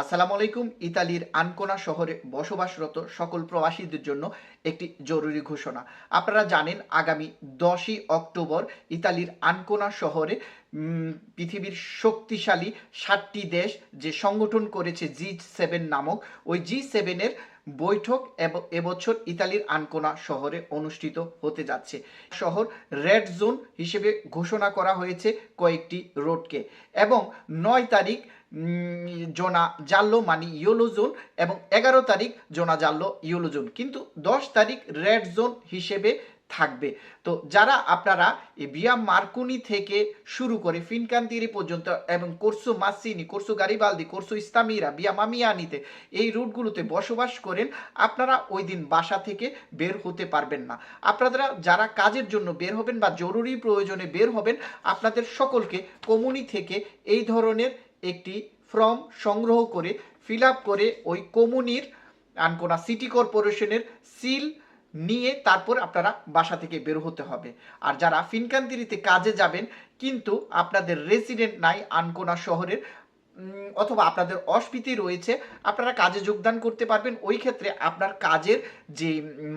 আসসালামু আলাইকুম, ইতালির আনকোনা শহরে বসবাসরত সকল প্রবাসীদের জন্য একটি জরুরি ঘোষণা। আপনারা জানেন, আগামী দশই অক্টোবর ইতালির আনকোনা শহরে পৃথিবীর শক্তিশালী সাতটি দেশ যে সংগঠন করেছে জি সেভেন নামক, ওই জি সেভেনের বৈঠক এব- এবছর ইতালির আনকোনা শহরে অনুষ্ঠিত হতে যাচ্ছে। শহর রেড জোন হিসেবে ঘোষণা করা হয়েছে কয়েকটি রোডকে এবং নয় তারিখ জোনা জাল্লো মানে ইয়োলো জোন এবং এগারো তারিখ জোনা জাল্লো ইয়োলো জোন। কিন্তু দশ তারিখ রেড জোন হিসেবে থাকবে। তো যারা আপনারা বিয়া মার্কুনি থেকে শুরু করে ফিনকান্তিরি পর্যন্ত এবং কোর্সো মাসিনি, কোর্সো গারিবালদি, কোর্সো ইস্তামিরা বিয়া মামিয়ানিতে এই রুটগুলোতে বসবাস করেন, আপনারা ওই দিন বাসা থেকে বের হতে পারবেন না। আপনারা যারা কাজের জন্য বের হবেন বা জরুরি প্রয়োজনে বের হবেন, আপনাদের সকলকে কমুনি থেকে এই ধরনের একটি ফর্ম সংগ্রহ করে ফিল করে ওই কমুনির আনকোনা সিটি কর্পোরেশনের সিল নিয়ে তারপর আপনারা বাসা থেকে বের হতে হবে। আর যারা ফিনকান্তিরিতে কাজে যাবেন, কিন্তু আপনাদের রেসিডেন্ট নাই আনকোনা শহরের অথবা আপনাদের অস্ফীতি রয়েছে, আপনারা কাজে যোগদান করতে পারবেন। ওই ক্ষেত্রে আপনার কাজের যে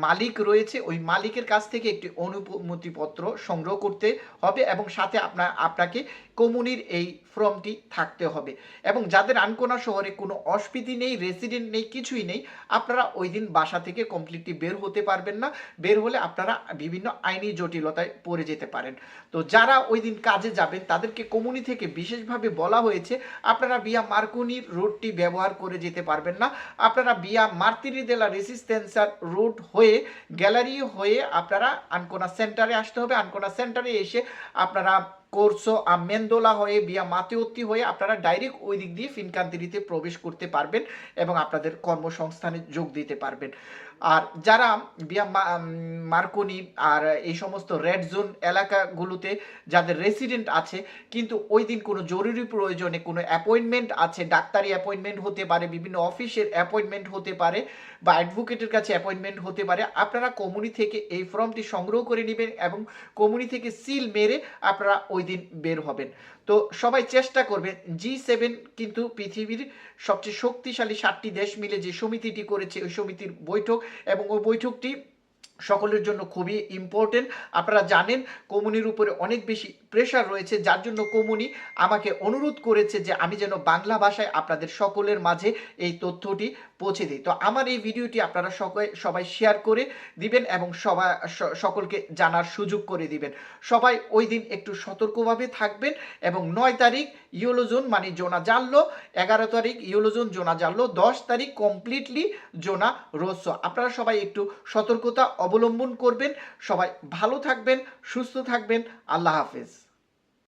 মালিক রয়েছে, ওই মালিকের কাছ থেকে একটি অনুমতিপত্র সংগ্রহ করতে হবে এবং সাথে আপনার আপনাকে কমুনির এই ফর্মটি থাকতে হবে। এবং যাদের আনকোনা শহরে কোনো অস্ফীতি নেই, রেসিডেন্ট নেই, কিছুই নেই, আপনারা ওই দিন বাসা থেকে কমপ্লিটলি বের হতে পারবেন না। বের হলে আপনারা বিভিন্ন আইনি জটিলতায় পড়ে যেতে পারেন। তো যারা ওই দিন কাজে যাবেন, তাদেরকে কমুনি থেকে বিশেষভাবে বলা হয়েছে, আপনারা বিয়া মার্কুনির রোডটি ব্যবহার করে যেতে পারবেন না। আপনারা বিয়া মার্তিরি দেলা রেসিস্টেন্সার রোড হয়ে গ্যালারি হয়ে আপনারা আনকোনা সেন্টারে আসতে হবে। আনকোনা সেন্টারে এসে আপনারা কোর্সো মেন্দোলা হয়ে, বিয়া মাতেওত্তি হয়ে আপনারা ডাইরেক্ট ওই দিক দিয়ে ফিনকান্তিরিতে প্রবেশ করতে পারবেন এবং আপনাদের কর্মসংস্থানে যোগ দিতে পারবেন। আর যারা বিয়া মার্কনি আর এই সমস্ত রেড জোন এলাকাগুলোতে যাদের রেসিডেন্ট আছে, কিন্তু ওই দিন কোনো জরুরি প্রয়োজনে কোনো অ্যাপয়েন্টমেন্ট আছে, ডাক্তারি অ্যাপয়েন্টমেন্ট হতে পারে, বিভিন্ন অফিসের অ্যাপয়েন্টমেন্ট হতে পারে বা অ্যাডভোকেটের কাছে অ্যাপয়েন্টমেন্ট হতে পারে, আপনারা কমুনি থেকে এই ফর্মটি সংগ্রহ করে নেবেন এবং কমুনি থেকে সিল মেরে আপনারা ওই দিন বের হবেন। তো সবাই চেষ্টা করবেন জি সেভেন কিন্তু পৃথিবীর সবচেয়ে শক্তিশালী সাতটি দেশ মিলে যে সমিতিটি করেছে, ওই সমিতির বৈঠক এবং ওই বৈঠকটি সকলের জন্য খুবই ইম্পর্টেন্ট আপনারা জানেন, কমুনির উপরে অনেক বেশি প্রেশার রয়েছে, যার জন্য কমুনি আমাকে অনুরোধ করেছে যে আমি যেন বাংলা ভাষায় আপনাদের সকলের মাঝে এই তথ্যটি পৌঁছে দিই। তো আমার এই ভিডিওটি আপনারা সকলে, সবাই শেয়ার করে দিবেন এবং সবাই সকলকে জানার সুযোগ করে দিবেন। সবাই ওই দিন একটু সতর্কভাবে থাকবেন এবং নয় তারিখ ইউলোজোন মানে জোনা জানলো, এগারো তারিখ ইউলোজোন জোনা জানলো, দশ তারিখ কমপ্লিটলি জোনা রোসো আপনারা সবাই একটু সতর্কতা অবলম্বন করবেন। সবাই ভালো থাকবেন, সুস্থ থাকবেন। আল্লাহ হাফেজ।